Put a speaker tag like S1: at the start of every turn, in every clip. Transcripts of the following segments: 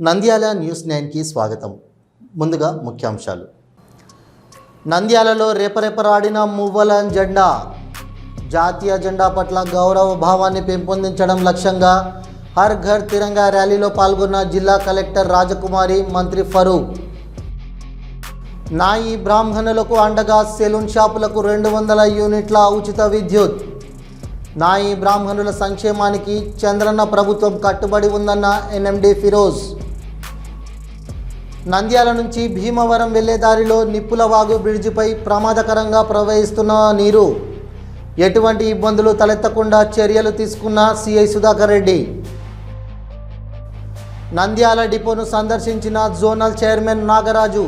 S1: Nandyal news నైన్కి స్వాగతం. ముందుగా ముఖ్యాంశాలు. నంద్యాలలో రేపరేపరాడిన మువ్వలన్ జెండా జాతీయ జెండా పట్ల గౌరవ భావాన్ని పెంపొందించడం లక్ష్యంగా హర్ ఘర్ తిరంగా ర్యాలీలో పాల్గొన్న జిల్లా కలెక్టర్ రాజకుమారి మంత్రి ఫరూక్. నాయి బ్రాహ్మణులకు అండగా సెలూన్ షాపులకు రెండు వందల యూనిట్ల ఉచిత విద్యుత్. నాయి బ్రాహ్మణుల సంక్షేమానికి చంద్రన్న ప్రభుత్వం కట్టుబడి ఉందన్న ఎన్ఎండి ఫిరోజ్. నంద్యాల నుంచి భీమవరం వెళ్ళే దారిలో నిప్పులవాగు బ్రిడ్జిపై ప్రమాదకరంగా ప్రవహిస్తున్న నీరు. ఎటువంటి ఇబ్బందులు తలెత్తకుండా చర్యలు తీసుకున్న సిఐ సుధాకర్ రెడ్డి. నంద్యాల డిపోను సందర్శించిన జోనల్ చైర్మన్ నాగరాజు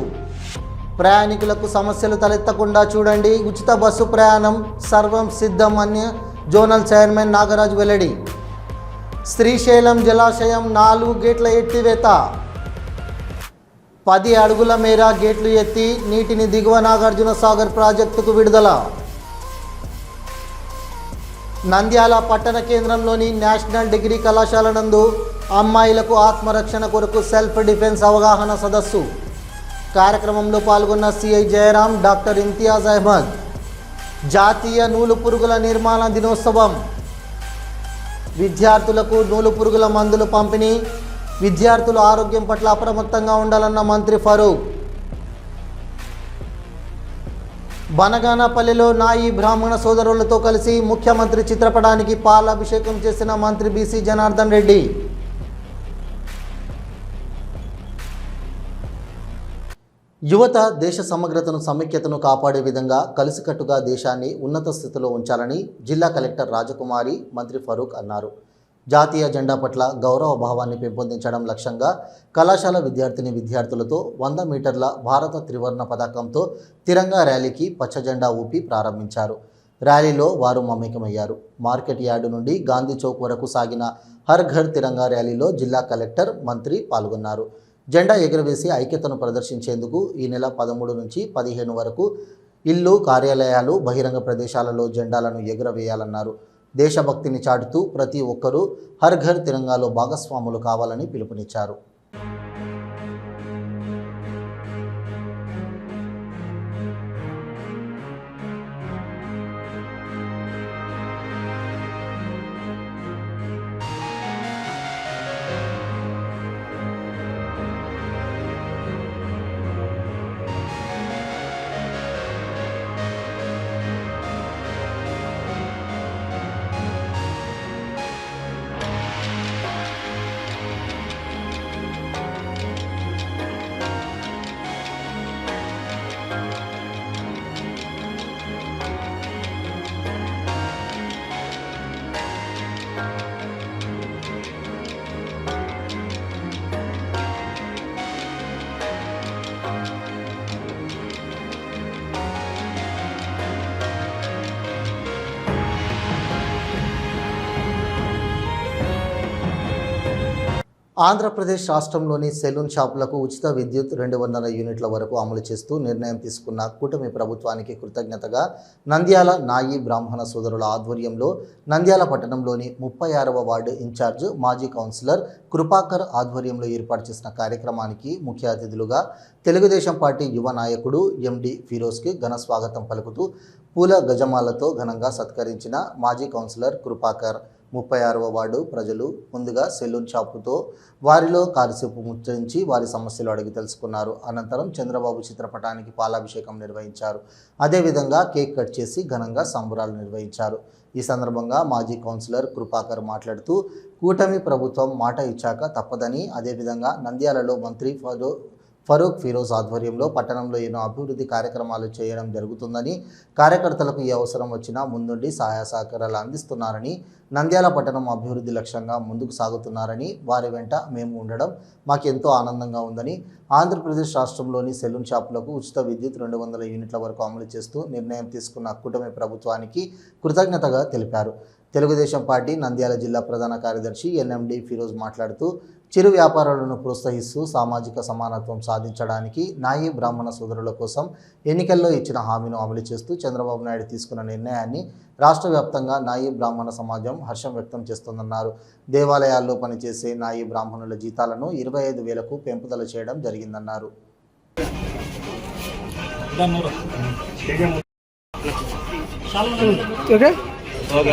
S1: ప్రయాణికులకు సమస్యలు తలెత్తకుండా చూడండి ఉచిత బస్సు ప్రయాణం సర్వం సిద్ధం అని జోనల్ చైర్మన్ నాగరాజు వెల్లడి. శ్రీశైలం జలాశయం నాలుగు గేట్ల ఎత్తివేత. పది అడుగుల మేర గేట్లు ఎత్తి నీటిని దిగువ నాగార్జున సాగర్ ప్రాజెక్టుకు విడుదల. నంద్యాల పట్టణ కేంద్రంలోని నేషనల్ డిగ్రీ కళాశాల నందు అమ్మాయిలకు ఆత్మరక్షణ కొరకు సెల్ఫ్ డిఫెన్స్ అవగాహన సదస్సు. కార్యక్రమంలో పాల్గొన్న సిఐ జయరాం డాక్టర్ ఇంతియాజ్ అహ్మద్. జాతీయ నూలు పురుగుల నిర్మాణ దినోత్సవం. విద్యార్థులకు నూలు పురుగుల మందులు పంపిణీ. విద్యార్థులు ఆరోగ్యం పట్ల అప్రమత్తంగా ఉండాలన్న మంత్రి ఫరూక్. బనగానపల్లిలో నాయి బ్రాహ్మణ సోదరులతో కలిసి ముఖ్యమంత్రి చిత్రపటానికి పాలాభిషేకం చేసిన మంత్రి బీసీ జనార్దన్ రెడ్డి. యువత దేశ సమగ్రతను సమైక్యతను కాపాడే విధంగా కలిసికట్టుగా దేశాన్ని ఉన్నత స్థితిలో ఉంచాలని జిల్లా కలెక్టర్ రాజకుమారి మంత్రి ఫరూక్ అన్నారు. జాతీయ జెండా పట్ల గౌరవ భావాన్ని పెంపొందించడం లక్ష్యంగా కళాశాల విద్యార్థిని విద్యార్థులతో వంద మీటర్ల భారత త్రివర్ణ పథకంతో తిరంగా ర్యాలీకి పచ్చ జెండా ఊపి ప్రారంభించారు. ర్యాలీలో వారు మమేకమయ్యారు. మార్కెట్ యార్డు నుండి గాంధీ చౌక్ వరకు సాగిన హర్ ఘర్ తిరంగా ర్యాలీలో జిల్లా కలెక్టర్ మంత్రి పాల్గొన్నారు. జెండా ఎగురవేసి ఐక్యతను ప్రదర్శించేందుకు ఈ నెల పదమూడు నుంచి పదిహేను వరకు ఇల్లు కార్యాలయాలు బహిరంగ ప్రదేశాలలో జెండాలను ఎగురవేయాలన్నారు. దేశభక్తిని చాటుతూ ప్రతి ఒక్కరూ హర్ ఘర్ తిరంగాలో భాగస్వాములు కావాలని పిలుపునిచ్చారు. ఆంధ్రప్రదేశ్ రాష్ట్రంలోని సెలూన్ షాపులకు ఉచిత విద్యుత్ రెండు వందల యూనిట్ల వరకు అమలు చేస్తూ నిర్ణయం తీసుకున్న కూటమి ప్రభుత్వానికి కృతజ్ఞతగా నంద్యాల నాయి బ్రాహ్మణ సోదరుల ఆధ్వర్యంలో నంద్యాల పట్టణంలోని ముప్పై ఆరవ వార్డు ఇన్ఛార్జ్ మాజీ కౌన్సిలర్ కృపాకర్ ఆధ్వర్యంలో ఏర్పాటు చేసిన కార్యక్రమానికి ముఖ్య అతిథులుగా తెలుగుదేశం పార్టీ యువ నాయకుడు ఎండి ఫిరోజ్కి ఘన స్వాగతం పలుకుతూ పూల గజమాలతో ఘనంగా సత్కరించిన మాజీ కౌన్సిలర్ కృపాకర్. ముప్పై ఆరవ వార్డు ప్రజలు ముందుగా సెలూన్ షాపుతో వారిలో కారుసేపు ముచ్చరించి వారి సమస్యలు అడిగి తెలుసుకున్నారు. అనంతరం చంద్రబాబు చిత్రపటానికి పాలాభిషేకం నిర్వహించారు. అదేవిధంగా కేక్ కట్ చేసి ఘనంగా సంబురాలు నిర్వహించారు. ఈ సందర్భంగా మాజీ కౌన్సిలర్ కృపాకర్ మాట్లాడుతూ కూటమి ప్రభుత్వం మాట ఇచ్చాక తప్పదని అదేవిధంగా నంద్యాలలో మంత్రి ఫరో ఫరూక్ ఫిరోజ్ ఆధ్వర్యంలో పట్టణంలో ఎన్నో అభివృద్ధి కార్యక్రమాలు చేయడం జరుగుతుందని కార్యకర్తలకు ఏ అవసరం వచ్చినా ముందుండి సహాయ సహకారాలు అందిస్తున్నారని నంద్యాల పట్టణం అభివృద్ధి లక్ష్యంగా ముందుకు సాగుతున్నారని వారి వెంట మేము ఉండడం మాకెంతో ఆనందంగా ఉందని ఆంధ్రప్రదేశ్ రాష్ట్రంలోని సెలూన్ షాపులకు ఉచిత విద్యుత్ రెండు వందల యూనిట్ల వరకు అమలు చేస్తూ నిర్ణయం తీసుకున్న కూటమి ప్రభుత్వానికి కృతజ్ఞతగా తెలిపారు. తెలుగుదేశం పార్టీ నంద్యాల జిల్లా ప్రధాన కార్యదర్శి ఎన్ఎండి ఫిరోజ్ మాట్లాడుతూ చిరు వ్యాపారాలను ప్రోత్సహిస్తూ సామాజిక సమానత్వం సాధించడానికి నాయి బ్రాహ్మణ సోదరుల కోసం ఎన్నికల్లో ఇచ్చిన హామీను అమలు చేస్తూ చంద్రబాబు నాయుడు తీసుకున్న నిర్ణయాన్ని రాష్ట్ర వ్యాప్తంగా నాయి బ్రాహ్మణ సమాజం హర్షం వ్యక్తం చేస్తుందన్నారు. దేవాలయాల్లో పనిచేసే నాయి బ్రాహ్మణుల జీతాలను ఇరవై ఐదు వేలకు పెంపుదల చేయడం జరిగిందన్నారు.
S2: ఓకే.
S3: ఓకే.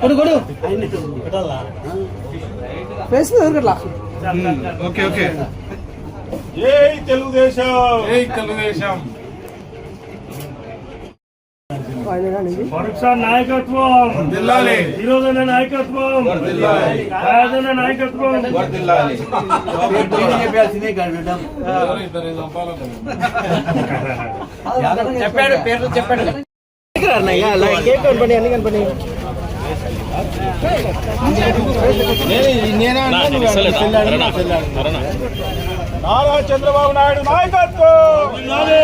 S2: కొడు కొడు. ఫేస్ దొరకట్లా
S3: ఓకే ఓకే.
S4: జై తెలుగుదేశం. జై తెలుగుదేశం.
S5: పరీక్ష నాయకత్వం. ఈరోజున నాయకత్వం. రాజన్న నాయకత్వం.
S2: చెప్పాడు పేర్లు చెప్పాడు. కేక్ కనపడి అన్ని కనపడి
S4: నారా చంద్రబాబు నాయుడు నాయకత్వం! జై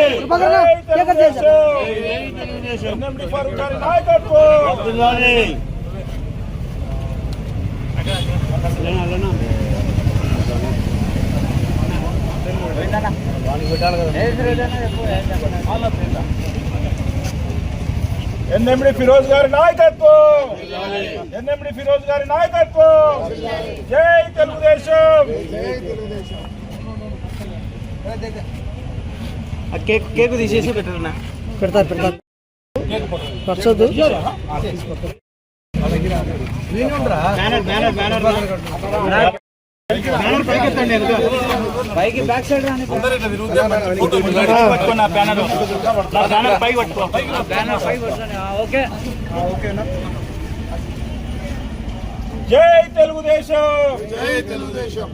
S4: తెలుగుదేశం ఎన్ఎండి ఫరూక్ ఎన్ఎండి ఫిరోజ్ గారి నాయకత్వం. ఎన్ఎండి ఫిరోజ్ గారి నాయకత్వం. జై తెలుగుదేశం.
S2: కేక్ కేక్ తీసేసి పెట్టారన్నా పెడతారు పెడతారు. పరచొద్దు పైకి బ్యాక్ సైడ్ రాని
S5: పట్టుకున్న బ్యానర్ నా బ్యానర్ పై పట్టుకో
S2: బ్యానర్ పైకి ఓకే
S4: జై తెలుగుదేశం. జై తెలుగుదేశం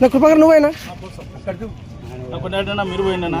S2: నా కృపగారు నువ్వేనా
S5: మీరు పోయిండనా?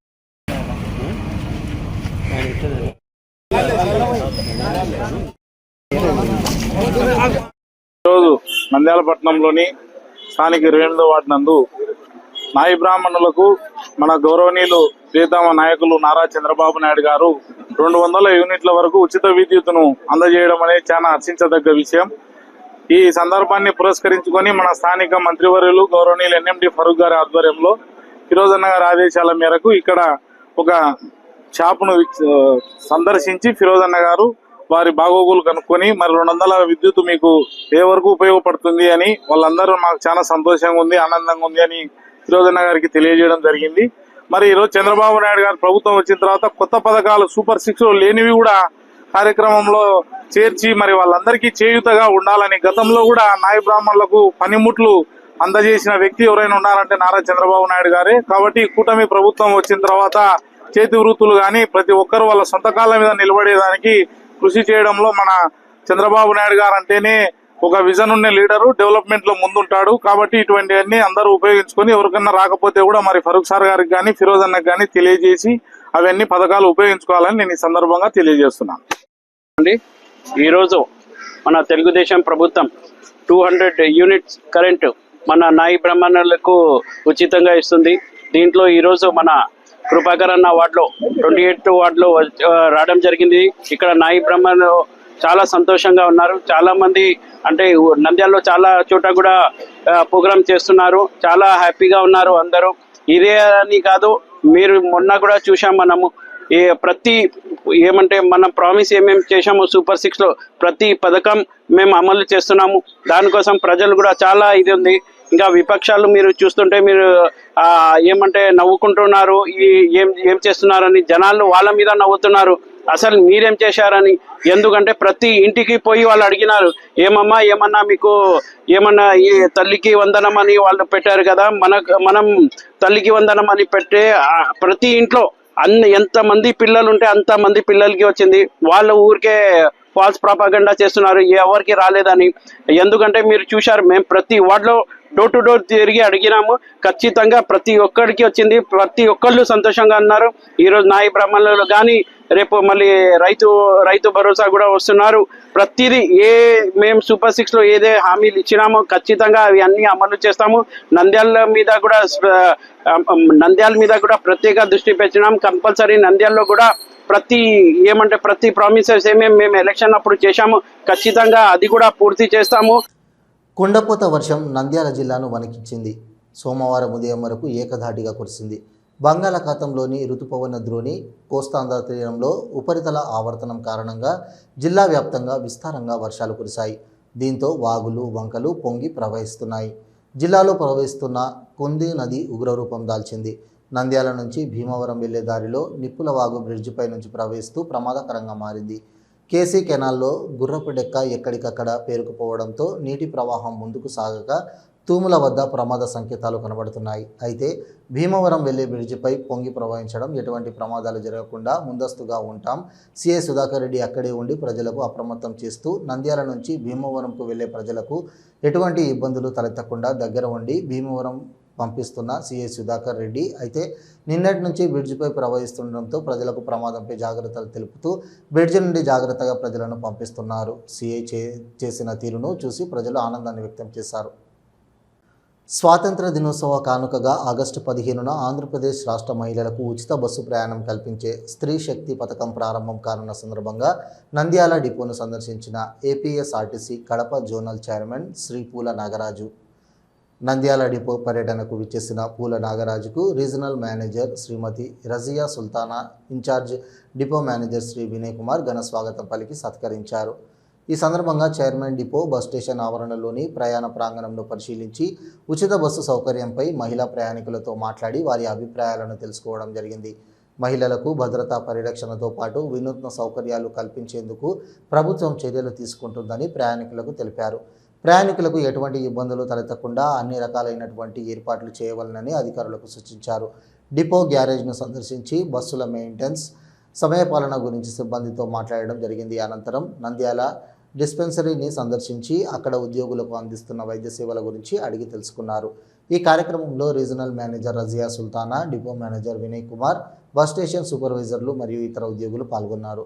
S4: ఈరోజు నంద్యాలపట్నంలోని స్థానిక ఇరవై ఎనిమిదో వార్డు నందు నాయి బ్రాహ్మణులకు మన గౌరవనీయులు ప్రియతమ నాయకులు నారా చంద్రబాబు నాయుడు గారు రెండు వందల యూనిట్ల వరకు ఉచిత విద్యుత్తును అందజేయడం అనేది చాలా హర్షించదగ్గ విషయం. ఈ సందర్భాన్ని పురస్కరించుకొని మన స్థానిక మంత్రివర్యులు గౌరవనీయులు ఎన్ఎండి ఫరూక్ గారి ఆధ్వర్యంలో ఫిరోజన్న గారి ఆదేశాల మేరకు ఇక్కడ ఒక షాపును సందర్శించి సందర్శించి ఫిరోజన్న గారు వారి బాగోగులు కనుక్కొని మరి రెండు వందల విద్యుత్ మీకు ఏ వరకు ఉపయోగపడుతుంది అని వాళ్ళందరూ మాకు చాలా సంతోషంగా ఉంది ఆనందంగా ఉంది అని ఫిరోజన్న గారికి తెలియజేయడం జరిగింది. మరి ఈరోజు చంద్రబాబు నాయుడు గారు ప్రభుత్వం వచ్చిన తర్వాత కొత్త పథకాలు సూపర్ సిక్స్ లేనివి కూడా కార్యక్రమంలో చేర్చి మరి వాళ్ళందరికీ చేయుతగా ఉండాలని గతంలో కూడా నాయ బ్రాహ్మణులకు పనిముట్లు అందజేసిన వ్యక్తి ఎవరైనా ఉన్నారంటే నారా చంద్రబాబు నాయుడు గారే. కాబట్టి కూటమి ప్రభుత్వం వచ్చిన తర్వాత చేతి వృత్తులు కానీ ప్రతి ఒక్కరు వాళ్ళ సొంత కాళ్ళ మీద నిలబడేదానికి కృషి చేయడంలో మన చంద్రబాబు నాయుడు గారు అంటేనే ఒక విజన్ ఉన్న లీడరు డెవలప్మెంట్లో ముందుంటాడు. కాబట్టి ఇటువంటివన్నీ అందరూ ఉపయోగించుకొని ఎవరికన్నా రాకపోతే కూడా మరి ఫరూక్ సార్ గారికి కానీ ఫిరోజ్ అన్నకు కానీ తెలియజేసి అవన్నీ పథకాలు ఉపయోగించుకోవాలని నేను ఈ సందర్భంగా తెలియజేస్తున్నాను.
S6: అండి ఈరోజు మన తెలుగుదేశం ప్రభుత్వం టూ హండ్రెడ్ యూనిట్స్ కరెంటు మన నాయి బ్రహ్మణులకు ఉచితంగా ఇస్తుంది. దీంట్లో ఈరోజు మన కృపాకర్ అన్న వార్డులో ట్వంటీ ఎయిత్ వార్డులో రావడం జరిగింది. ఇక్కడ నాయి బ్రహ్మను చాలా సంతోషంగా ఉన్నారు. చాలా మంది అంటే నంద్యాలలో చాలా చోట కూడా ప్రోగ్రామ్ చేస్తున్నారు. చాలా హ్యాపీగా ఉన్నారు అందరూ. ఇదే అని కాదు మీరు మొన్న కూడా చూసాం మనము. ఏ ప్రతి ఏమంటే మన ప్రామిస్ ఏమేమి చేశామో సూపర్ సిక్స్లో ప్రతి పథకం మేము అమలు చేస్తున్నాము. దానికోసం ప్రజలు కూడా చాలా ఇది ఉంది. ఇంకా విపక్షాలు మీరు చూస్తుంటే మీరు ఏమంటే నవ్వుకుంటున్నారు ఈ ఏం ఏం చేస్తున్నారని జనాలు వాళ్ళ మీద నవ్వుతున్నారు. అసలు మీరేం చేశారని? ఎందుకంటే ప్రతి ఇంటికి పోయి వాళ్ళు అడిగినారు ఏమమ్మా ఏమన్నా మీకు ఏమన్నా ఈ తల్లికి వందనం అని వాళ్ళు పెట్టారు కదా మన మనం తల్లికి వందనం అని పెట్టే ప్రతి ఇంట్లో అన్ని ఎంతమంది పిల్లలు ఉంటే అంత మంది పిల్లలకి వచ్చింది. వాళ్ళ ఊరికే ఫాల్స్ ప్రాపగండా చేస్తున్నారు. ఎవరికి రాలేదని. ఎందుకంటే మీరు చూశారు మేము ప్రతి వార్డులో డోర్ టు డోర్ తిరిగి అడిగినాము. ఖచ్చితంగా ప్రతి ఒక్కరికి వచ్చింది. ప్రతి ఒక్కళ్ళు సంతోషంగా ఉన్నారు. ఈరోజు నాయి బ్రాహ్మణులు కానీ రేపు మళ్ళీ రైతు రైతు భరోసా కూడా వస్తున్నారు. ప్రతిదీ ఏ మేము సూపర్ సిక్స్లో ఏదే హామీలు ఇచ్చినామో ఖచ్చితంగా అవి అన్నీ అమలు చేస్తాము. నంద్యాల మీద కూడా నంద్యాల మీద కూడా ప్రత్యేక దృష్టి పెట్టినాం. కంపల్సరీ నంద్యాలలో కూడా ప్రతి ఏమంటే ప్రతి ప్రామిసెస్ ఏమేమి మేము ఎలక్షన్ అప్పుడు చేశాము. ఖచ్చితంగా అది కూడా పూర్తి చేస్తాము.
S1: కుండపోత వర్షం నంద్యాల జిల్లాను వణికించింది. సోమవారం ఉదయం వరకు ఏకధాటిగా కురిసింది. బంగాళాఖాతంలోని రుతుపవన ద్రోణి కోస్తాంధ్ర తీరంలో ఉపరితల ఆవర్తనం కారణంగా జిల్లా వ్యాప్తంగా విస్తారంగా వర్షాలు కురిశాయి. దీంతో వాగులు వంకలు పొంగి ప్రవహిస్తున్నాయి. జిల్లాలో ప్రవహిస్తున్న కొంది నది ఉగ్రరూపం దాల్చింది. నంద్యాల నుంచి భీమవరం వెళ్ళే దారిలో నిప్పుల వాగు బ్రిడ్జిపై నుంచి ప్రవహిస్తూ ప్రమాదకరంగా మారింది. కేసీ కెనాల్లో గుర్రపు డెక్క ఎక్కడికక్కడ పేరుకుపోవడంతో నీటి ప్రవాహం ముందుకు సాగక తూముల వద్ద ప్రమాద సంకేతాలు కనబడుతున్నాయి. అయితే భీమవరం వెళ్ళే బ్రిడ్జిపై పొంగి ప్రవహించడం ఎటువంటి ప్రమాదాలు జరగకుండా ముందస్తుగా ఉంటాం. సిఐ సుధాకర్ రెడ్డి అక్కడే ఉండి ప్రజలకు అప్రమత్తం చేస్తూ నంద్యాల నుంచి భీమవరంకు వెళ్ళే ప్రజలకు ఎటువంటి ఇబ్బందులు తలెత్తకుండా దగ్గర ఉండి భీమవరం పంపిస్తున్న సీఏ సుధాకర్ రెడ్డి. అయితే నిన్నటి నుంచి బ్రిడ్జిపై ప్రవహిస్తుండటంతో ప్రజలకు ప్రమాదంపై జాగ్రత్తలు తెలుపుతూ బ్రిడ్జి నుండి జాగ్రత్తగా ప్రజలను పంపిస్తున్నారు. సీఏ చే చేసిన తీరును చూసి ప్రజలు ఆనందాన్ని వ్యక్తం చేశారు. స్వాతంత్ర దినోత్సవ కానుకగా ఆగస్టు పదిహేనున ఆంధ్రప్రదేశ్ రాష్ట్ర మహిళలకు ఉచిత బస్సు ప్రయాణం కల్పించే స్త్రీ శక్తి పథకం ప్రారంభం కానున్న సందర్భంగా నంద్యాల డిపోను సందర్శించిన APSRTC Kadapa zonal chairman Shri Pula Nagaraju. Nandyal depot పర్యటనకు విచ్చేసిన పూల నాగరాజుకు regional manager Shrimati Razia Sultana incharge depot manager Shri Vinay Kumar ఘన స్వాగతం పలికి సత్కరించారు. ఈ సందర్భంగా చైర్మన్ డిపో బస్ స్టేషన్ ఆవరణలోని ప్రయాణ ప్రాంగణంలో పరిశీలించి ఉచిత బస్సు సౌకర్యంపై మహిళా ప్రయాణికులతో మాట్లాడి వారి అభిప్రాయాలను తెలుసుకోవడం జరిగింది. మహిళలకు భద్రతా పరిరక్షణతో పాటు వినూత్న సౌకర్యాలు కల్పించేందుకు ప్రభుత్వం చర్యలు తీసుకుంటుందని ప్రయాణికులకు తెలిపారు. ప్రయాణికులకు ఎటువంటి ఇబ్బందులు తలెత్తకుండా అన్ని రకాలైనటువంటి ఏర్పాట్లు చేయవలనని అధికారులకు సూచించారు. డిపో గ్యారేజ్ను సందర్శించి బస్సుల మెయింటెన్స్ సమయపాలన గురించి సిబ్బందితో మాట్లాడడం జరిగింది. అనంతరం నంద్యాల డిస్పెన్సరీని సందర్శించి అక్కడ ఉద్యోగులకు అందిస్తున్న వైద్య సేవల గురించి అడిగి తెలుసుకున్నారు. ఈ కార్యక్రమంలో regional manager Razia Sultana depot manager Vinay Kumar bus station సూపర్వైజర్లు మరియు ఇతర ఉద్యోగులు పాల్గొన్నారు.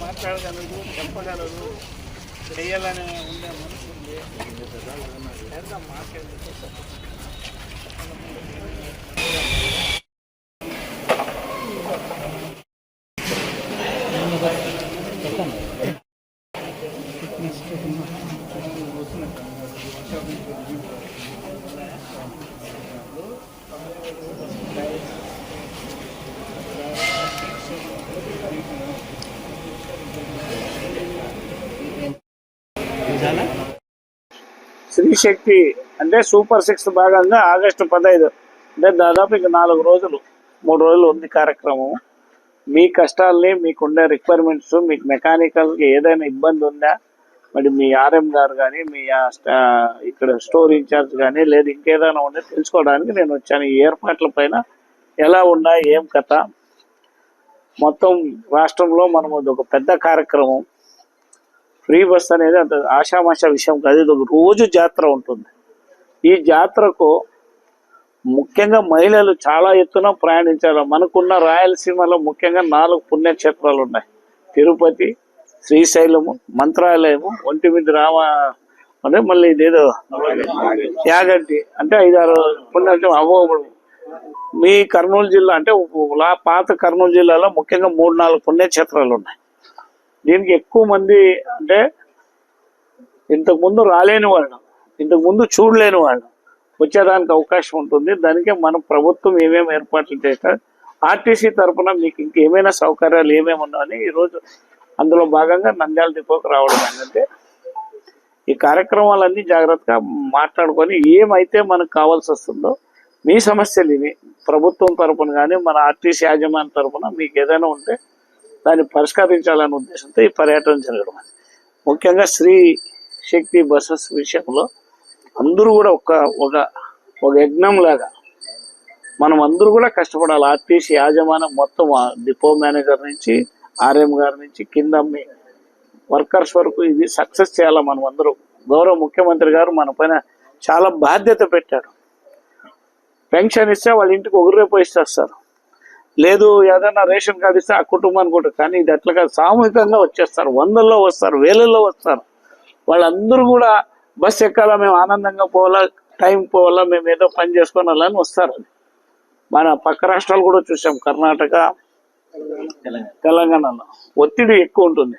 S5: మాట్లాడగలరు చెప్పగలరు చేయాలని ఉండే మనసు ఉంది. చేద్దాం మాట్లాడి శ్రీ శక్తి అంటే సూపర్ సిక్స్ భాగంగా ఆగస్టు పదహైదు అంటే దాదాపు ఇక నాలుగు రోజులు మూడు రోజులు ఉంది కార్యక్రమం మీ కష్టాలని మీకుండే రిక్వైర్మెంట్స్ మీకు మెకానికల్కి ఏదైనా ఇబ్బంది ఉందా? మరి మీ ఆర్ఎం గారు కానీ మీ స్టా- ఇక్కడ స్టోర్ ఇన్ఛార్జ్ కానీ లేదు ఇంకేదైనా ఉంటే తెలుసుకోవడానికి నేను వచ్చాను. ఈ ఏర్పాట్ల పైన ఎలా ఉన్నాయి? ఏం కథ? మొత్తం రాష్ట్రంలో మనం అది ఒక పెద్ద కార్యక్రమం. ఫ్రీ బస్ అనేది అంత ఆషామాషా విషయం కాదు. ఇది ఒక రోజు జాతర ఉంటుంది. ఈ జాతరకు ముఖ్యంగా మహిళలు చాలా ఎత్తున ప్రయాణించారు. మనకున్న రాయలసీమలో ముఖ్యంగా నాలుగు పుణ్యక్షేత్రాలు ఉన్నాయి. తిరుపతి శ్రీశైలము మంత్రాలయము ఒంటిమిది రామ అంటే మళ్ళీ ఇదేదో యాగంటి అంటే ఐదారు పుణ్యం అవ్వబడు మీ కర్నూలు జిల్లా అంటే లా- పాత కర్నూలు జిల్లాలో ముఖ్యంగా మూడు నాలుగు పుణ్యక్షేత్రాలు ఉన్నాయి. దీనికి ఎక్కువ మంది అంటే ఇంతకు ముందు రాలేని వాళ్ళు ఇంతకు ముందు చూడలేని వాళ్ళు. వచ్చేదానికి అవకాశం ఉంటుంది. దానికే మనం ప్రభుత్వం ఏమేమి ఏర్పాట్లు చేస్తారు ఆర్టీసీ తరఫున మీకు ఇంకేమైనా సౌకర్యాలు ఏమేమి ఉన్నాయని ఈరోజు అందులో భాగంగా నంద్యాల డిపోకి రావడం ఏంటంటే ఈ కార్యక్రమాలన్నీ జాగ్రత్తగా మాట్లాడుకొని ఏమైతే మనకు కావాల్సి వస్తుందో మీ సమస్యలు ఇవి. ప్రభుత్వం తరపున కానీ మన ఆర్టీసీ యాజమాన్య తరపున మీకు ఏదైనా ఉంటే దాన్ని పరిష్కరించాలనే ఉద్దేశంతో ఈ పర్యటన జరగడం. ముఖ్యంగా స్త్రీ శక్తి బస్సెస్ విషయంలో అందరూ కూడా ఒక ఒక ఒక యజ్ఞం లాగా. మనం అందరూ కూడా కష్టపడాలి. ఆర్టీసీ యాజమాన్యం మొత్తం డిపో మేనేజర్ నుంచి ఆర్ఎం గారి నుంచి కింద వర్కర్స్ వరకు ఇది సక్సెస్ చేయాలి మనం అందరూ. గౌరవ ముఖ్యమంత్రి గారు మన పైన చాలా బాధ్యత పెట్టారు. పెన్షన్ ఇస్తే వాళ్ళ ఇంటికి ఒకరు రేపు ఇస్తారు లేదు ఏదైనా రేషన్ కార్డు ఇస్తే ఆ కుటుంబానికి కూడా. కానీ ఇది ఎట్లా కాదు. సామూహికంగా వచ్చేస్తారు. వందల్లో వస్తారు వేలల్లో వస్తారు. వాళ్ళందరూ కూడా బస్ ఎక్కాలా మేము ఆనందంగా పోవాలా టైం పోవాలా మేము ఏదో పని చేసుకోవాలని వస్తారు. మన పక్క రాష్ట్రాలు కూడా చూసాం కర్ణాటక తెలంగాణలో. ఒత్తిడి ఎక్కువ ఉంటుంది.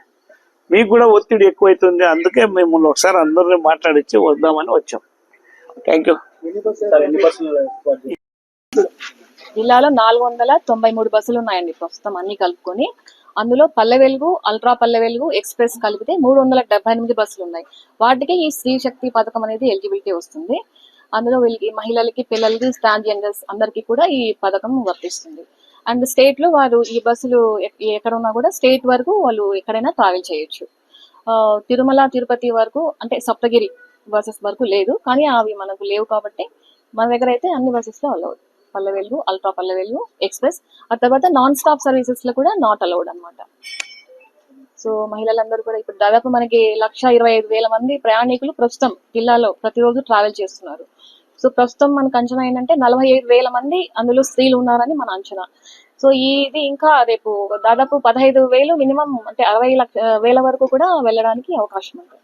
S5: మీకు కూడా ఒత్తిడి ఎక్కువైతుంది అందుకే మిమ్మల్ని ఒకసారి అందరినీ మాట్లాడిచ్చి వద్దామని వచ్చాం. థ్యాంక్ యూ
S7: జిల్లాలో నాలుగు వందల తొంభై మూడు బస్సులు ఉన్నాయండి ప్రస్తుతం అన్ని కలుపుకొని. అందులో పల్లె వెలుగు అల్ట్రా పల్లె వెలుగు ఎక్స్ప్రెస్ కలిపితే మూడు వందల డెబ్బై ఎనిమిది బస్సులు ఉన్నాయి వాటికి ఈ స్త్రీ శక్తి పథకం అనేది ఎలిజిబిలిటీ వస్తుంది. అందులో వీళ్ళకి మహిళలకి పిల్లలకి స్టాండ్ యంగర్స్ అందరికీ కూడా ఈ పథకం వర్తిస్తుంది. అండ్ స్టేట్లో వారు ఈ బస్సులు ఎక్కడ ఉన్నా కూడా స్టేట్ వరకు వాళ్ళు ఎక్కడైనా ట్రావెల్ చేయొచ్చు. ఆ, తిరుమల తిరుపతి వరకు అంటే సప్తగిరి బస్సెస్ వరకు లేదు. కానీ అవి మనకు లేవు కాబట్టి మన దగ్గర అయితే అన్ని బస్సెస్లో allowed. Pallevelugu ultra Palle express. ఆ తర్వాత నాన్ స్టాప్ సర్వీసెస్లో కూడా నాట్ అలౌడ్ అన్నమాట. సో మహిళలందరూ కూడా ఇప్పుడు దాదాపు మనకి లక్ష ఇరవై ఐదు వేల మంది ప్రయాణికులు ప్రస్తుతం జిల్లాలో ప్రతిరోజు ట్రావెల్ చేస్తున్నారు. సో ప్రస్తుతం మనకు అంచనా ఏంటంటే నలభై ఐదు వేల మంది అందులో స్త్రీలు ఉన్నారని మన అంచనా. సో ఇది ఇంకా రేపు దాదాపు పదహైదు వేలు మినిమం అంటే అరవై లక్ష వేల వరకు కూడా వెళ్ళడానికి అవకాశం ఉంది.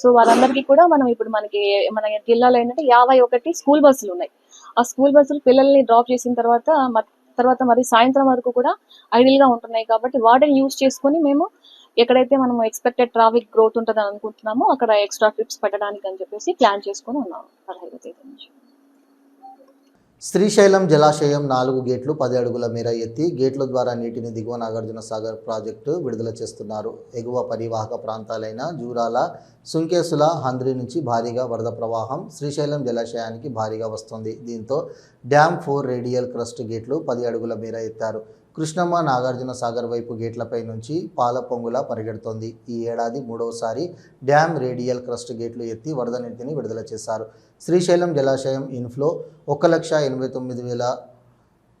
S7: సో వారందరికీ కూడా మనం ఇప్పుడు మనకి మన జిల్లాలో ఏంటంటే యాభై ఒకటి స్కూల్ బస్సులు ఉన్నాయి. ఆ స్కూల్ బస్సులు పిల్లల్ని డ్రాప్ చేసిన తర్వాత తర్వాత మరి సాయంత్రం వరకు కూడా ఐడిల్గా ఉంటున్నాయి కాబట్టి వాటిని యూజ్ చేసుకొని మేము ఎక్కడైతే మనం ఎక్స్పెక్టెడ్ ట్రాఫిక్ గ్రోత్ ఉంటుందని అనుకుంటున్నామో అక్కడ ఎక్స్ట్రా ట్రిప్స్ పెట్టడానికి అని చెప్పేసి ప్లాన్ చేసుకొని ఉన్నాము. పదహైదు తేదీ నుంచి.
S1: శ్రీశైలం జలాశయం నాలుగు గేట్లు పది అడుగుల మేర ఎత్తి గేట్ల ద్వారా నీటిని దిగువ నాగార్జున సాగర్ ప్రాజెక్టు విడుదల చేస్తున్నారు. ఎగువ పరివాహక ప్రాంతాలైన జూరాల సుంకేసుల హంద్రి నుంచి భారీగా వరద ప్రవాహం శ్రీశైలం జలాశయానికి భారీగా వస్తుంది. దీంతో డ్యామ్ ఫోర్ రేడియల్ క్రస్ట్ గేట్లు పది అడుగుల మేర ఎత్తారు. కృష్ణమ్మ నాగార్జున సాగర్ వైపు గేట్లపై నుంచి పాల పొంగులా పరిగెడుతోంది. ఈ ఏడాది మూడవసారి డ్యామ్ రేడియల్ క్రస్ట్ గేట్లు ఎత్తి వరద నీటిని విడుదల చేశారు. శ్రీశైలం జలాశయం ఇన్ఫ్లో ఒక లక్ష ఎనభై తొమ్మిది వేల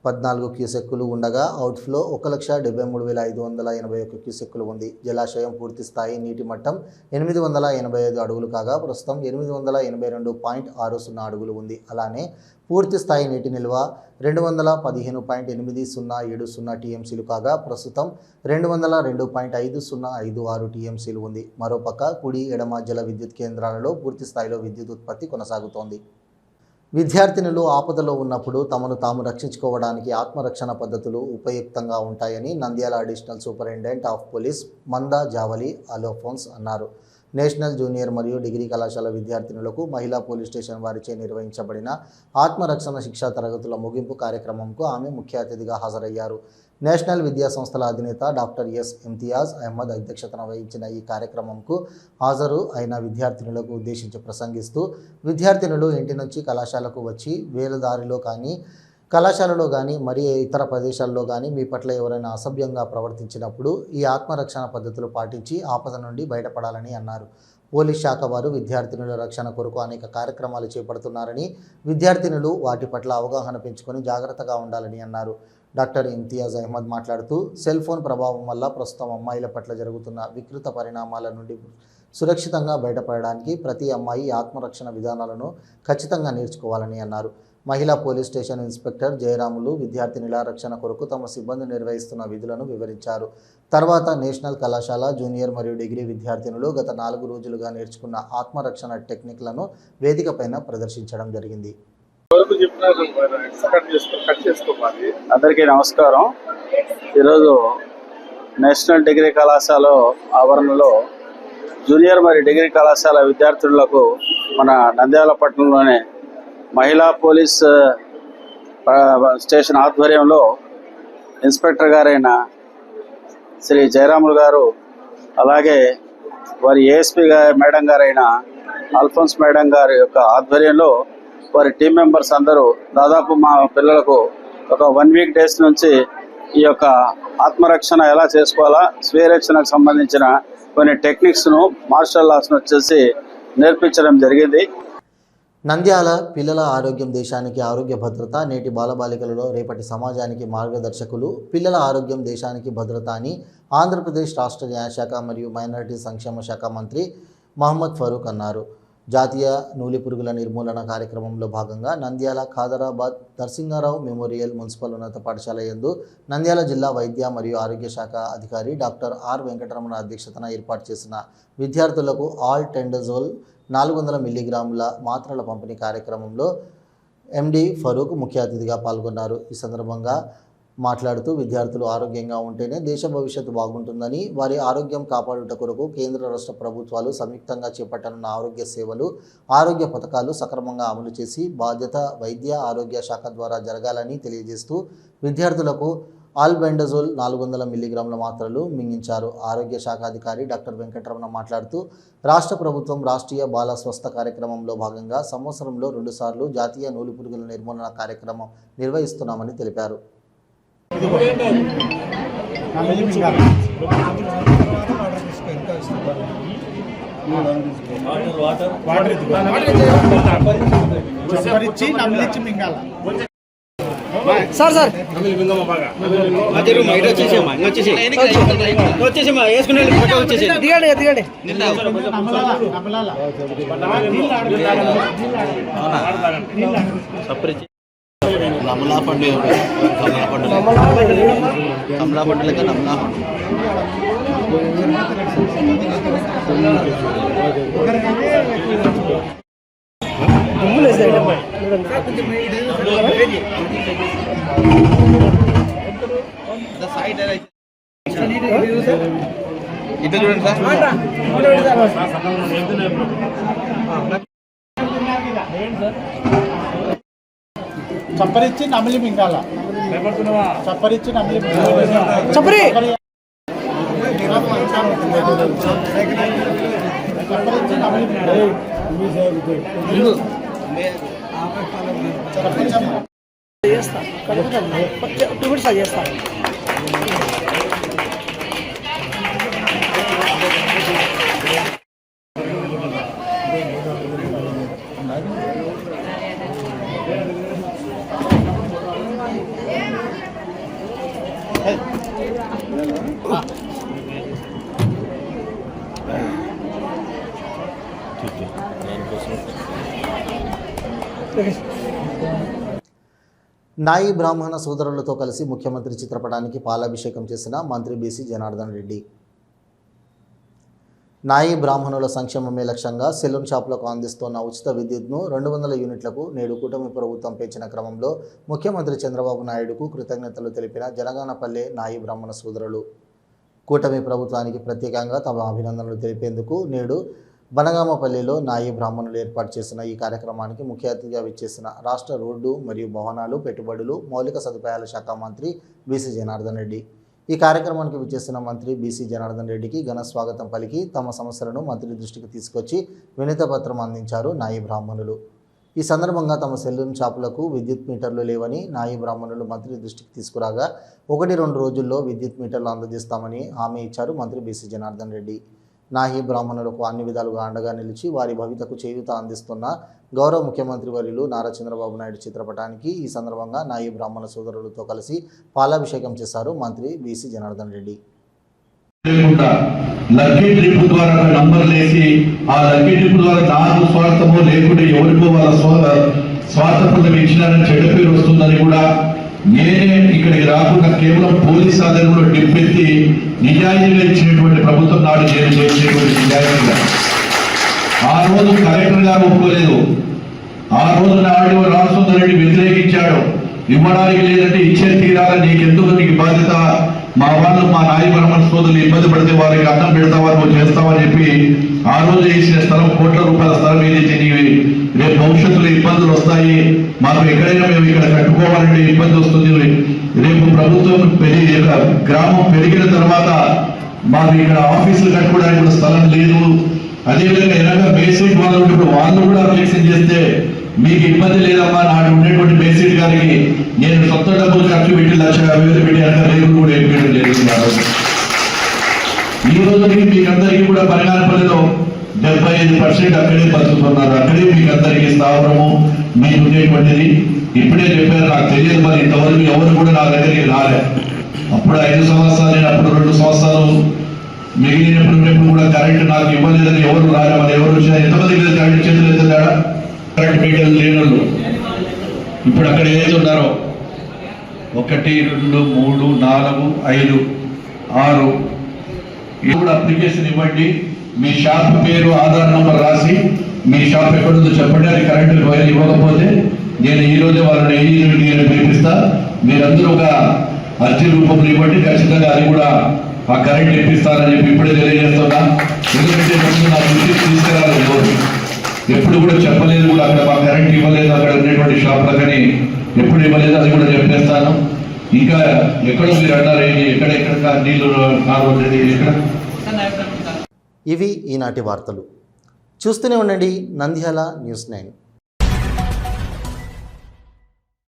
S1: పద్నాలుగు క్యూసెక్కులు ఉండగా అవుట్ఫ్లో ఒక లక్ష డెబ్బై మూడు వేల ఐదు వందల ఎనభై ఒక్క క్యూసెక్కులు ఉంది. జలాశయం పూర్తి స్థాయి నీటి మట్టం ఎనిమిది వందల ఎనభై ఐదు అడుగులు కాగా ప్రస్తుతం ఎనిమిది వందల ఎనభై రెండు పాయింట్ ఆరు సున్నా అడుగులు ఉంది. అలానే పూర్తి స్థాయి నీటి నిల్వ రెండు వందల పదిహేను పాయింట్ ఎనిమిది సున్నా ఏడు సున్నా టీఎంసీలు కాగా ప్రస్తుతం రెండు వందల రెండు పాయింట్ ఐదు సున్నా ఐదు ఆరు టీఎంసీలు ఉంది. మరోపక్క కుడి ఎడమ జల విద్యుత్ కేంద్రాలలో పూర్తి స్థాయిలో విద్యుత్ ఉత్పత్తి కొనసాగుతోంది. విద్యార్థినులు ఆపదలో ఉన్నప్పుడు తమను తాము రక్షించుకోవడానికి ఆత్మరక్షణ పద్ధతులు ఉపయుక్తంగా ఉంటాయని Nandyal additional superintendent of police Manda Javali Alphonse అన్నారు. నేషనల్ జూనియర్ మరియు డిగ్రీ కళాశాల విద్యార్థినులకు మహిళా పోలీస్ స్టేషన్ వారిచే నిర్వహించబడిన ఆత్మరక్షణ శిక్షా తరగతుల ముగింపు కార్యక్రమంకు ఆమె ముఖ్య అతిథిగా హాజరయ్యారు. నేషనల్ విద్యా సంస్థల అధినేత డాక్టర్ ఎస్ ఇమ్తియాజ్ అహ్మద్ అధ్యక్షతన వహించిన ఈ కార్యక్రమంకు హాజరు అయిన విద్యార్థినులకు ఉద్దేశించి ప్రసంగిస్తూ విద్యార్థినులు ఇంటి నుంచి కళాశాలకు వచ్చి వేలుదారిలో కానీ కళాశాలలో కానీ మరి ఇతర ప్రదేశాల్లో కానీ మీ పట్ల ఎవరైనా అసభ్యంగా ప్రవర్తించినప్పుడు ఈ ఆత్మరక్షణ పద్ధతులు పాటించి ఆపద నుండి బయటపడాలని అన్నారు. పోలీస్ శాఖ వారు విద్యార్థినుల రక్షణ కొరకు అనేక కార్యక్రమాలు చేపడుతున్నారని విద్యార్థినులు వాటి పట్ల అవగాహన పెంచుకొని జాగ్రత్తగా ఉండాలని అన్నారు. డాక్టర్ ఇంతియాజ్ అహ్మద్ మాట్లాడుతూ సెల్ ఫోన్ ప్రభావం వల్ల ప్రస్తుతం అమ్మాయిల పట్ల జరుగుతున్న వికృత పరిణామాల నుండి సురక్షితంగా బయటపడడానికి ప్రతి అమ్మాయి ఆత్మరక్షణ విధానాలను ఖచ్చితంగా నేర్చుకోవాలని అన్నారు. మహిళా పోలీస్ స్టేషన్ ఇన్స్పెక్టర్ జయరాములు విద్యార్థినిల రక్షణ కొరకు తమ సిబ్బంది నిర్వహిస్తున్న విధులను వివరించారు. తర్వాత నేషనల్ కళాశాల జూనియర్ మరియు డిగ్రీ విద్యార్థినులు గత నాలుగు రోజులుగా నేర్చుకున్న ఆత్మరక్షణ టెక్నిక్లను వేదికపైన ప్రదర్శించడం జరిగింది.
S8: అందరికీ నమస్కారం. ఈరోజు నేషనల్ డిగ్రీ కళాశాల ఆవరణలో జూనియర్ మరియు డిగ్రీ కళాశాల విద్యార్థులకు మన నంద్యాల పట్టణంలోని మహిళా పోలీస్ స్టేషన్ ఆధ్వర్యంలో ఇన్స్పెక్టర్ గారైన శ్రీ జయరాములు గారు అలాగే వారి ఏఎస్పీ మేడం గారైన అల్ఫోన్స్ మేడం గారి యొక్క ఆధ్వర్యంలో వారి టీం మెంబర్స్ అందరూ దాదాపు మా పిల్లలకు ఒక వన్ వీక్ డేస్ నుంచి ఈ యొక్క ఆత్మరక్షణ ఎలా చేసుకోవాలా స్వీయరక్షణకు సంబంధించిన కొన్ని టెక్నిక్స్ను మార్షల్ ఆర్ట్స్ను వచ్చేసి నేర్పించడం జరిగింది.
S1: నంద్యాల పిల్లల ఆరోగ్యం దేశానికి ఆరోగ్య భద్రత నేటి బాలబాలికలలో రేపటి సమాజానికి మార్గదర్శకులు. పిల్లల ఆరోగ్యం దేశానికి భద్రత అని ఆంధ్రప్రదేశ్ రాష్ట్ర న్యాయశాఖ మరియు మైనారిటీ సంక్షేమ శాఖ మంత్రి మహమ్మద్ ఫరూక్ అన్నారు. జాతీయ నూలి పురుగుల నిర్మూలన కార్యక్రమంలో భాగంగా నంద్యాల ఖాదరాబాద్ నరసింహారావు మెమోరియల్ మున్సిపల్ ఉన్నత పాఠశాల యందు నంద్యాల జిల్లా వైద్య మరియు ఆరోగ్య శాఖ అధికారి డాక్టర్ ఆర్ వెంకటరమణ అధ్యక్షతన ఏర్పాటు చేసిన విద్యార్థులకు ఆల్ టెండజోల్ నాలుగు వందల మిల్లీగ్రాముల మాత్రల పంపిణీ కార్యక్రమంలో ఎండి ఫరూక్ ముఖ్య అతిథిగా పాల్గొన్నారు. ఈ సందర్భంగా మాట్లాడుతూ విద్యార్థులు ఆరోగ్యంగా ఉంటేనే దేశ భవిష్యత్తు బాగుంటుందని వారి ఆరోగ్యం కాపాడుట కొరకు కేంద్ర రాష్ట్ర ప్రభుత్వాలు సంయుక్తంగా చేపట్టనున్న ఆరోగ్య సేవలు ఆరోగ్య పథకాలు సక్రమంగా అమలు చేసి బాధ్యత వైద్య ఆరోగ్య శాఖ ద్వారా జరగాలని తెలియజేస్తూ విద్యార్థులకు ఆల్బెండజోల్ నాలుగు వందల మిల్లీగ్రాముల మాత్రలు మింగించారు. ఆరోగ్య శాఖ అధికారి డాక్టర్ వెంకటరమణ మాట్లాడుతూ రాష్ట్ర ప్రభుత్వం రాష్ట్రీయ బాల స్వస్థ కార్యక్రమంలో భాగంగా సంవత్సరంలో రెండుసార్లు జాతీయ నూలు పురుగుల నిర్మూలన కార్యక్రమం నిర్వహిస్తున్నామని తెలిపారు.
S9: Sir sir. దిగండి దిగండి.
S10: నమలా పండు కమలా పండు కమలా పండు లెక్క నమలా పండు ఇట్లా చూడండి సార్
S11: చప్పరిచ్చి నమిలి మింగాల చప్పరిచ్చి నమిలి
S9: చప్పరి
S11: చప్పరిచ్చి నమిలి మింగాల
S9: చేస్తా కలుపుతాను టూ మినిట్స్ అది చేస్తా
S1: నాయి బ్రాహ్మణ సోదరులతో కలిసి ముఖ్యమంత్రి చిత్రపటానికి పాలాభిషేకం చేసిన మంత్రి బీసీ జనార్దన్ రెడ్డి. నాయి బ్రాహ్మణుల సంక్షేమమే లక్ష్యంగా సెలూన్ షాపులకు అందిస్తున్న ఉచిత విద్యుత్ను రెండు వందల యూనిట్లకు నేడు కూటమి ప్రభుత్వం పెంచిన క్రమంలో ముఖ్యమంత్రి చంద్రబాబు నాయుడుకు కృతజ్ఞతలు తెలిపిన జనగానపల్లె నాయి బ్రాహ్మణ సోదరులు. కూటమి ప్రభుత్వానికి ప్రత్యేకంగా తమ అభినందనలు తెలిపేందుకు నేడు బనగామపల్లిలో నాయి బ్రాహ్మణులు ఏర్పాటు చేసిన ఈ కార్యక్రమానికి ముఖ్య అతిథిగా విచ్చేసిన రాష్ట్ర రోడ్డు మరియు భవనాలు పెట్టుబడులు మౌలిక సదుపాయాల శాఖ మంత్రి బీసీ జనార్దన్ రెడ్డి. ఈ కార్యక్రమానికి విచ్చేసిన మంత్రి బీసీ జనార్దన్ రెడ్డికి ఘన స్వాగతం పలికి తమ సమస్యలను మంత్రి దృష్టికి తీసుకొచ్చి వినతి పత్రం అందించారు నాయి బ్రాహ్మణులు. ఈ సందర్భంగా తమ సెల్యూన్ షాపులకు విద్యుత్ మీటర్లు లేవని నాయి బ్రాహ్మణులు మంత్రి దృష్టికి తీసుకురాగా ఒకటి రెండు రోజుల్లో విద్యుత్ మీటర్లు అందజేస్తామని హామీ ఇచ్చారు మంత్రి బీసీ జనార్దన్ రెడ్డి. నాహి బ్రాహ్మణులకు అన్ని విధాలుగా అండగా నిలిచి వారి భవితకు చేయూత అందిస్తున్న గౌరవ ముఖ్యమంత్రి వర్యులు నారా చంద్రబాబు నాయుడు చిత్రపటానికి ఈ సందర్భంగా నాయి బ్రాహ్మణ సోదరులతో కలిసి పాలాభిషేకం చేశారు మంత్రి BC Janardhan Reddy.
S12: Lucky trip ద్వారా ఒక నంబర్ లేసి ఆ లక్కీ ట్రిప్ ద్వారా నాకు స్వార్థమో లేకుంటే ఎవరికో వాళ్ళ స్వార్థ స్వార్థ ఇచ్చినారని చెడ్డ పేరు వస్తుందని కూడా నేనే ఇక్కడికి రాకుండా కేవలం పోలీస్ ఆధారంలో డిప్పెత్తి నిజాయితీగా ఇచ్చినటువంటి ప్రభుత్వం నాడు నేను చేసినటువంటి నిజాయితీగా. ఆ రోజు కలెక్టర్ గారు ఒప్పుకోలేదు. ఆ రోజు నాడు రామసుందర్ రెడ్డి వ్యతిరేకించాడు. ఇవ్వడానికి లేదంటే ఇచ్చే తీరాలని నీకెందుకు నీకు బాధ్యత మా మా నాయ సోదరులు ఇబ్బంది పడితే వారికి అన్నం పెడతావా నువ్వు చేస్తావని చెప్పి ఆ రోజు వేసిన స్థలం కోట్ల రూపాయల స్థలం ఏదైతే నీవి రేపు భవిష్యత్తులో ఇబ్బందులు వస్తాయి. మాకు ఎక్కడైనా మేము ఇక్కడ కట్టుకోవాలంటే ఇబ్బంది వస్తుంది. రేపు ప్రభుత్వం పెరిగి గ్రామం పెరిగిన తర్వాత మాకు ఇక్కడ ఆఫీసులు కట్టుకోవడానికి కూడా స్థలం లేదు. అదేవిధంగా ఎలాగ బేసిక్ వాళ్ళు వాళ్ళు కూడా అబ్జెక్షన్ చేస్తే మీకు ఇబ్బంది లేదమ్మా నాడు ఉండేటువంటి బేసిక్ గారికి నేను సొంత డబ్బులు ఖర్చు పెట్టి లక్ష యాభై వేలు పెట్టి అక్కడ రేపు కూడా వేయడం జరుగుతున్నారు ఈ రోజుకి మీకు అందరికీ కూడా పరిణామపల్లిలో డెబ్బై ఐదు పర్సెంట్ అక్కడే బతుకుతున్నారు. అక్కడే మీకు అందరికీ స్థావరము మీకు ఉండేటువంటిది ఇప్పుడే చెప్పారు నాకు తెలియదు మరి ఇంతవరకు ఎవరు కూడా నా దగ్గరికి రాలే. అప్పుడు ఐదు సంవత్సరాలు నేను అప్పుడు రెండు సంవత్సరాలు మిగిలినప్పుడు కూడా కరెంట్ నాకు ఇవ్వలేదని ఎవరు రాలే. మరి ఎవరు వచ్చినా ఎంతమంది మీద కరెంట్ చేతులు ఎత్తున్నాడా కరెంట్ మీటర్లు లేనోళ్ళు ఇప్పుడు అక్కడ ఏదైతే ఉన్నారో ఒకటి రెండు మూడు నాలుగు ఐదు ఆరు ఇప్పుడు అప్లికేషన్ ఇవ్వండి. మీ షాప్ పేరు ఆధార్ నంబర్ రాసి మీ షాప్ ఎక్కడుందో చెప్పండి. అది కరెంటు వైర్ ఇవ్వకపోతే నేను ఈ రోజే వాళ్ళని ఏ నేను పిలిపిస్తా. మీరందరూ ఒక అర్జీ రూపంలో ఇవ్వండి. ఖచ్చితంగా అది కూడా ఆ కరెంట్ ఇప్పిస్తారని చెప్పి ఇప్పుడే తెలియజేస్తున్నా. ఎందుకంటే ముందు నా దృష్టికి ఎప్పుడు కూడా చెప్పలేదు కూడా అక్కడ మా కరెంట్ ఇవ్వలేదు అక్కడ ఉండేటువంటి షాప్లకని ఎప్పుడు ఇవ్వలేదు అది కూడా చెప్పేస్తాను. ఇంకా ఎక్కడో మీరు అన్నారు ఏంటి? ఎక్కడెక్కడ నీళ్ళు కావాలి ఎక్కడ?
S1: ఇవి ఈనాటి వార్తలు. చూస్తూనే ఉండండి నంద్యాల న్యూస్ నైన్.